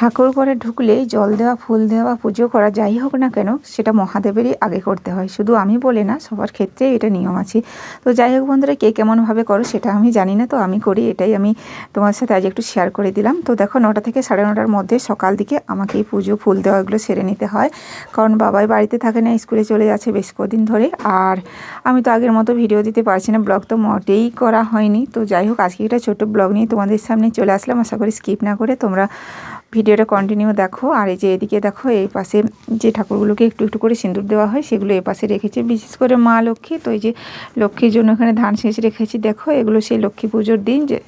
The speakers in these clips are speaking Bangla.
ঠাকুর ঘরে ঢুকলে জল দেওয়া, ফুল দেওয়া, পুজো করা, যাই হোক না কেন, সেটা মহাদেবেরই আগে করতে হয়। শুধু আমি বলে না, সবার ক্ষেত্রে এটা নিয়ম আছে। তো যাই হোক বন্ধুরা, কে কেমনভাবে করো সেটা আমি জানি না, তো আমি করি, এটাই আমি তোমার সাথে আজ একটু শেয়ার করে দিলাম। তো দেখো, নটা থেকে সাড়ে নটার মধ্যে সকাল দিকে আমাকে এই পুজো, ফুল দেওয়া এগুলো সেরে নিতে হয়। কারণ বাবাই বাড়িতে থাকে না, স্কুলে চলে যাচ্ছে বেশ কদিন ধরে। আর আমি তো আগের মতো ভিডিও দিতে পারছি না, ব্লগ তো মোটেই করা হয়নি। তো যাই হোক, আজকে একটা ছোটো ব্লগ নিয়ে তোমাদের সামনে চলে আসলাম। আশা করি স্কিপ না করে তোমরা ভিডিওটা কন্টিনিউ দেখো। আর এই যে এদিকে দেখো, এই পাশে যে ঠাকুরগুলোকে একটু একটু করে সিঁদুর দেওয়া হয়, সেগুলো এ পাশে রেখেছে। বিশেষ করে মা লক্ষ্মী, তো এই যে লক্ষ্মীর জন্য এখানে ধান শেষ রেখেছি, দেখো, এগুলো সেই লক্ষ্মী পুজোর দিন। যে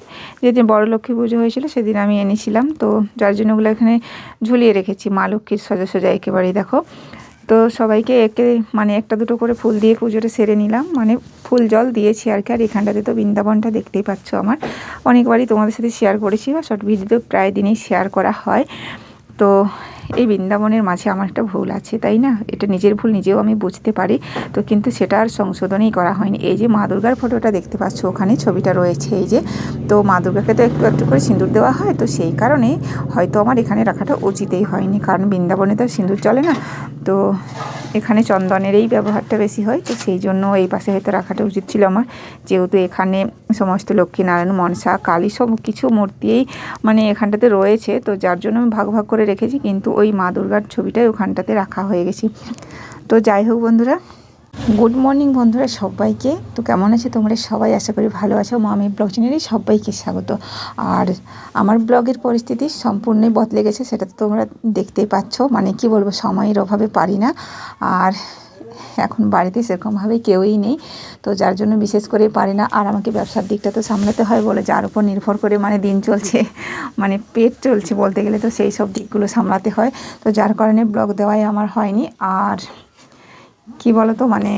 যেদিন বড় লক্ষ্মী পুজো হয়েছিল, সেদিন আমি এনেছিলাম। তো যার জন্য ওগুলো এখানে ঝুলিয়ে রেখেছি। মা লক্ষ্মীর সোজা সোজা একেবারেই, দেখো। তো সবাইকে একে মানে একটা দুটো করে ফুল দিয়ে পুজোটা সেরে নিলাম। মানে ফুল জল দিয়েছি আর কি। আর এখানটাতে তো বৃন্দাবনটা দেখতেই পাচ্ছ আমার। অনেকবারই তোমাদের সাথে শেয়ার করেছি। বা শর্ট ভিডিও প্রায় দিনই শেয়ার করা হয়। তো এই বৃন্দাবনের মাঝে আমার একটা ভুল আছে, তাই না? এটা নিজের ভুল, নিজেও আমি বুঝতে পারি। তো কিন্তু সেটা আর সংশোধনই করা হয়নি। এই যে মা দুর্গার ফটোটা দেখতে পাচ্ছ, ওখানে ছবিটা রয়েছে, এই যে। তো মা দুর্গাকে তো একটু একটু করে সিঁদুর দেওয়া হয়, তো সেই কারণে হয়তো আমার এখানে রাখাটা উচিতই হয়নি। কারণ বৃন্দাবনে তো সিঁদুর চলে না। তো এখানে চন্দনেরই ব্যবহারটা বেশি হয়, তো সেই জন্য এই পাশে হয়তো রাখাটা উচিত ছিল আমার। যেহেতু এখানে সমস্ত লক্ষ্মীনারায়ণ, মনসা, কালী সব কিছু মূর্তিই মানে এখানটাতে রয়েছে, তো যার জন্য আমি ভাগ ভাগ করে রেখেছি, কিন্তু ওই মা দুর্গার ছবিটাই ওখানটাতে রাখা হয়ে গেছি। তো যাই হোক বন্ধুরা গুড মর্নিং বন্ধুরা সবাইকে। তো কেমন আছে তোমরা? সবাই আশা করি ভালো আছো। মামি ব্লগ চ্যানেলে সবাইকে স্বাগত। আর আমার ব্লগের পরিস্থিতি সম্পূর্ণই বদলে গেছে, সেটা তো তোমরা দেখতেই পাচ্ছ। মানে কি বলব, সময়ের অভাবে পারি না। আর এখন বাড়িতে সেরকমভাবে কেউই নেই। তো যার জন্য বিশেষ করে পারি না। আর আমাকে ব্যবসার দিকটা তো সামলাতে হয় বলে, যার উপর নির্ভর করে মানে দিন চলছে মানে পেট চলছে বলতে গেলে, তো সেই সব দিকগুলো সামলাতে হয়। তো যার কারণে ব্লগ দেওয়াই আমার হয়নি। আর কি বলতো মানে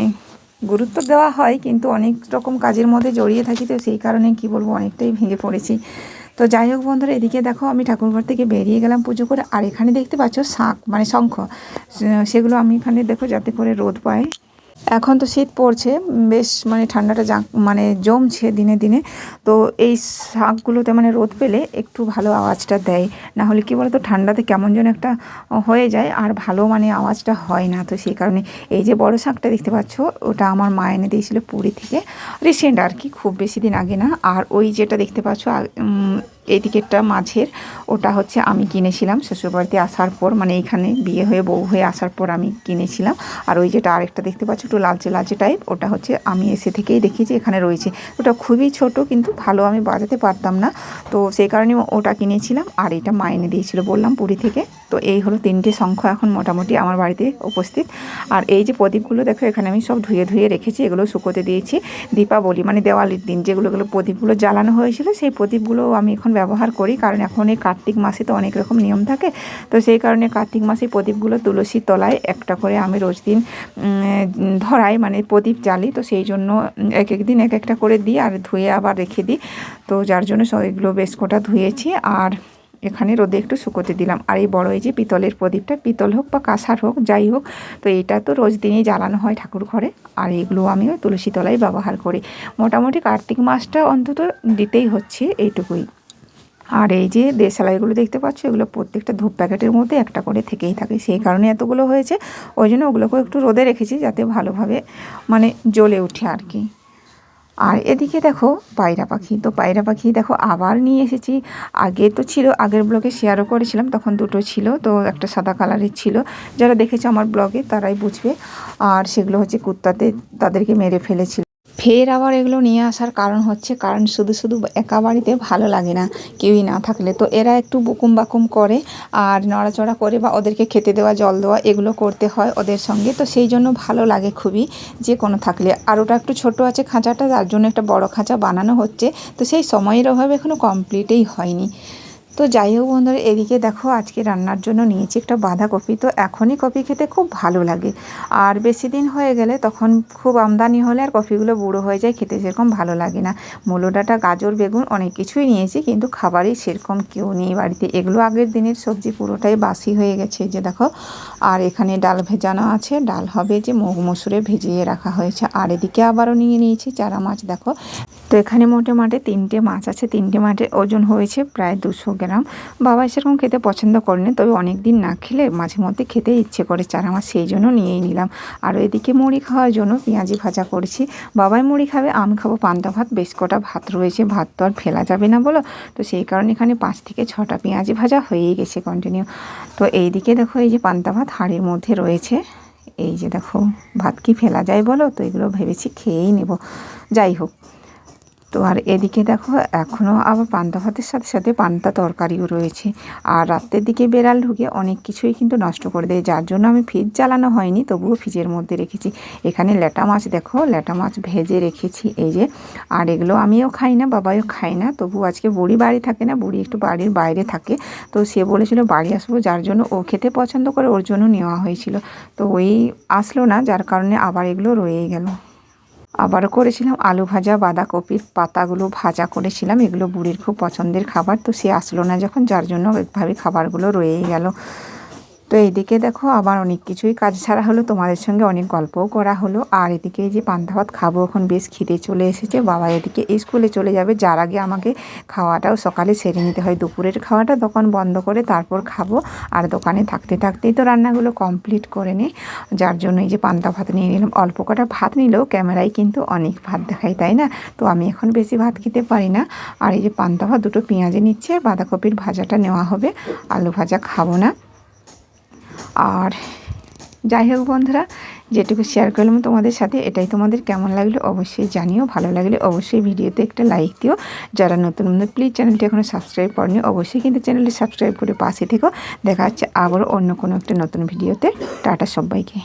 গুরুত্ব দেওয়া হয়, কিন্তু অনেক রকম কাজের মধ্যে জড়িয়ে থাকি, তো সেই কারণে কি বলব, অনেকটাই ভেঙে পড়েছি। তো যাই হোক বন্ধুরা, এদিকে দেখো, আমি ঠাকুরঘর থেকে বেরিয়ে গেলাম পুজো করে, আর এখানে দেখতে পাচ্ছ শাঁখ মানে শঙ্খ সেগুলো আমি এখানে দেখো, যাতে করে রোদ পায়। এখন তো শীত পড়ছে, বেশ মানে ঠান্ডাটা যা মানে জমছে দিনে দিনে। তো এই শাকগুলোতে মানে রোদ পেলে একটু ভালো আওয়াজটা দেয়। না হলে কী বলতো, ঠান্ডাতে কেমন যেন একটা হয়ে যায় আর ভালো মানে আওয়াজটা হয় না। তো সেই কারণে এই যে বড় শাকটা দেখতে পাচ্ছ, ওটা আমার মা এনে দিয়েছিল পুরী থেকে। রিসেন্ট আর কি, খুব বেশি দিন আগে না। আর ওই যেটা দেখতে পাচ্ছ এই দিকেরটা মাঝের, ওটা হচ্ছে আমি কিনেছিলাম শ্বশুরবাড়িতে আসার পর মানে এইখানে বিয়ে হয়ে, বউ হয়ে আসার পর আমি কিনেছিলাম। আর ওই যেটা আরেকটা দেখতে পাচ্ছ, একটু লালচে লালচে টাইপ ওটা হচ্ছে আমি এসে থেকেই দেখেছি এখানে রয়েছে। ওটা খুবই ছোট, কিন্তু ভালো আমি বাজাতে পারতাম না। তো সেই কারণে ওটা কিনেছিলাম, আর এটা মা এনে দিয়েছিল বললাম পুরী থেকে। তো এই হলো তিনটে শঙ্খ এখন মোটামুটি আমার বাড়িতে উপস্থিত। আর এই যে প্রদীপগুলো দেখো, এখানে আমি সব ধুয়ে ধুয়ে রেখেছি, এগুলো শুকোতে দিয়েছি। দীপাবলি মানে দেওয়ালির দিন যেগুলো, এগুলো প্রদীপগুলো জ্বালানো হয়েছিল, সেই প্রদীপগুলো আমি এখন ব্যবহার করি, কারণ এখন এই কার্তিক মাসে তো অনেক রকম নিয়ম থাকে। তো সেই কারণে কার্তিক মাসে প্রদীপগুলো তুলসী তলায় একটা করে আমি রোজ দিন ধরাই মানে প্রদীপ জ্বালি। তো সেই জন্য এক এক দিন এক একটা করে দিই আর ধুয়ে আবার রেখে দিই। তো যার জন্য এগুলো বেশ কটা ধুয়েছি আর এখানে রোদে একটু শুকোতে দিলাম। আর এই বড় এই যে পিতলের প্রদীপটা, পিতল হোক বা কাঁসার হোক, যাই হোক, তো এটা তো রোজ দিনই জ্বালানো হয় ঠাকুর ঘরে। আর এগুলো আমি ওই তুলসী তলায় ব্যবহার করি। মোটামুটি কার্তিক মাসটা অন্তত দিতেই হচ্ছে এইটুকুই। আর এই যে দেশালাইগুলো দেখতে পাচ্ছ, এগুলো প্রত্যেকটা ধূপ প্যাকেটের মধ্যে একটা করে থেকেই থাকে। সেই কারণে এতগুলো হয়েছে, ওই জন্য ওগুলোকেও একটু রোদে রেখেছি যাতে ভালোভাবে মানে জ্বলে উঠে আর কি। আর এদিকে দেখো পায়রা পাখি, তো পায়রা পাখি দেখো আবার নিয়ে এসেছি। আগে তো ছিল, আগের ব্লগে শেয়ারও করেছিলাম, তখন দুটো ছিল, তো একটা সাদা কালারের ছিল। যারা দেখেছে আমার ব্লগে তারাই বুঝবে। আর সেগুলো হচ্ছে কুত্তাতে তাদেরকে মেরে ফেলেছিল। ফের আবার এগুলো নিয়ে আসার কারণ হচ্ছে, কারণ শুধু শুধু একা বাড়িতে ভালো লাগে না কেউই না থাকলে। তো এরা একটু বুকুম বাকুম করে আর নড়াচড়া করে বা ওদেরকে খেতে দেওয়া, জল দেওয়া এগুলো করতে হয় ওদের সঙ্গে। তো সেই জন্য ভালো লাগে খুবই যে কোনো থাকলে। আর ওটা একটু ছোট আছে খাঁচাটা, তার জন্য একটা বড় খাঁচা বানানো হচ্ছে। তো সেই সময়ের অভাবে এখনও কমপ্লিটেই হয়নি। তো যাই হোক বন্ধুরা, এদিকে দেখো আজকে রান্নার জন্য নিয়েছি একটা বাঁধাকপি। তো এখনই কপি খেতে খুব ভালো লাগে। আর বেশি দিন হয়ে গেলে তখন খুব আমদানি হলে আর কপিগুলো বুড়ো হয়ে যায়, খেতে সেরকম ভালো লাগে না। মূলো ডাঁটা গাজর, বেগুন অনেক কিছুই নিয়েছি, কিন্তু খাবারই সেরকম কেউ নেই বাড়িতে। এগুলো আগের দিনের সবজি পুরোটাই বাসি হয়ে গেছে যে দেখো। আর এখানে ডাল ভেজানো আছে। ডাল হবে যে মুগ মসুরে ভেজিয়ে রাখা হয়েছে। আর এদিকে আবারও নিয়ে নিয়েছি চারা মাছ, দেখো। তো এখানে মোটে মাঠে তিনটে মাছ আছে, তিনটে মাঠে ওজন হয়েছে প্রায় দুশো গ্রাম। বাবা সেরকম খেতে পছন্দ করেনি, তবে অনেক দিন না খেলে মাঝে মধ্যে খেতে ইচ্ছে করে চারা মাছ সেই জন্য নিয়েই নিলাম। আর এদিকে মুড়ি খাওয়ার জন্য পেঁয়াজি ভাজা করেছি। বাবাই মুড়ি খাবে, আমি খাব, পান্তা ভাত, বেশ কটা ভাত রয়েছে, ভাত তো আর ফেলা যাবে না বলো। তো সেই কারণে এখানে পাঁচ থেকে ছটা পেঁয়াজি ভাজা হয়েই গেছে কন্টিনিউ তো এইদিকে দেখো এই যে পান্তা ভাত হাড়ির মধ্যে রয়েছে। এই যে দেখো, ভাত কি ফেলা যায় বলো? তো এগুলো ভেবেছি খেয়েই নেব। যাই হোক। তো আর এদিকে দেখো এখনও আবার পান্তা ভাতের সাথে সাথে পান্তা তরকারিও রয়েছে। আর রাত্রের দিকে বেড়াল ঢুকে অনেক কিছুই কিন্তু নষ্ট করে দেয়, যার জন্য আমি ফ্রিজ জ্বালানো হয়নি, তবুও ফ্রিজের মধ্যে রেখেছি। এখানে ল্যাটা মাছ দেখো, ল্যাটা মাছ ভেজে রেখেছি, এই যে। আর এগুলো আমিও খাই না বাবাও খাই না তবু আজকে বুড়ি বাড়ি থাকে না, বুড়ি একটু বাড়ির বাইরে থাকে। তো সে বলেছিল বাড়ি আসব, যার জন্য ও খেতে পছন্দ করে ওর জন্য নেওয়া হয়েছিল। তো ওই আসলো না, যার কারণে আবার এগুলো রয়েই গেল। আবারও করেছিলাম আলু ভাজা, বাঁধাকপির পাতাগুলো ভাজা করেছিলাম। এগুলো বুড়ির খুব পছন্দের খাবার। তো সে আসলো না যখন, যার জন্য এভাবে খাবারগুলো রয়েই গেল। তো এইদিকে দেখো আবার অনেক কিছুই কাজ ছাড়া হলো, তোমাদের সঙ্গে অনেক গল্পও করা হলো। আর এদিকে এই যে পান্তা ভাত খাব, এখন বেশ খিদে চলে এসেছে। বাবা এদিকে স্কুলে চলে যাবে, যার আগে আমাকে খাওয়াটাও সকালে সেরে নিতে হয়। দুপুরের খাওয়াটা দোকান বন্ধ করে তারপর খাব। আর দোকানে থাকতে থাকতেই তো রান্নাগুলো কমপ্লিট করে নিই। যার জন্য এই যে পান্তা ভাত নিয়ে নিলাম। অল্প কটা ভাত নিলেও ক্যামেরায় কিন্তু অনেক ভাত দেখায়, তাই না? তো আমি এখন বেশি ভাত খেতে পারি না। আর এই যে পান্তা ভাত দুটো পেঁয়াজে নিচ্ছে আর বাঁধাকপির ভাজাটা নেওয়া হবে। আলু ভাজা খাব না। আর যাই হোক বন্ধুরা, যেটুকু শেয়ার করলাম তোমাদের সাথে, এটাই তোমাদের কেমন লাগল অবশ্যই জানিও, ভালো লাগলে অবশ্যই ভিডিওতে একটা লাইক দিও। যারা নতুন নতুন প্লিজ চ্যানেলটি এখনও সাবস্ক্রাইব করনি, অবশ্যই কিন্তু চ্যানেলটি সাবস্ক্রাইব করে পাশে থেকো। দেখা যাচ্ছে আবারও অন্য কোনো একটা নতুন ভিডিওতে টাটা সবাইকে।